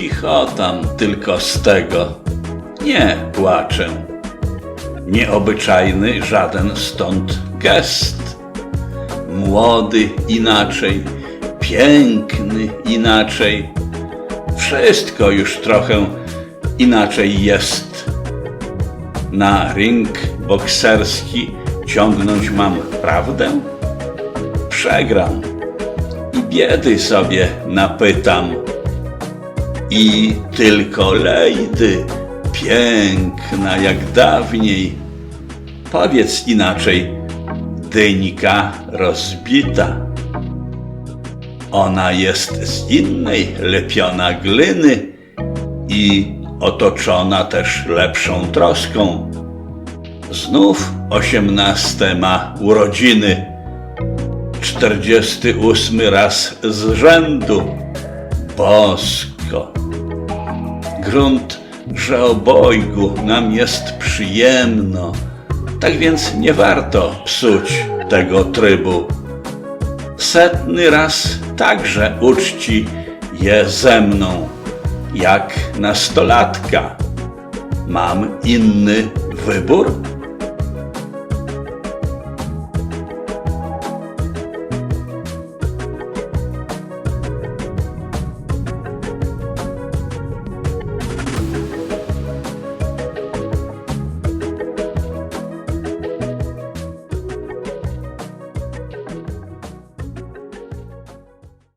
chichotam tylko z tego. Nie płaczę. Nieobyczajny żaden stąd gest. Młody inaczej, piękny inaczej. Wszystko już trochę inaczej jest. Na ring bokserski ciągnąć mam prawdę? Przegram i biedy sobie napytam. I tylko lejdy, piękna jak dawniej. Powiedz inaczej, dyńka rozbita. Ona jest z innej lepiona gliny i otoczona też lepszą troską. Znów osiemnaste ma urodziny, czterdziesty ósmy raz z rzędu. Bosko! Grunt, że obojgu nam jest przyjemno, tak więc nie warto psuć tego trybu. Setny raz także uczci je ze mną, jak nastolatka. Mam inny wybór?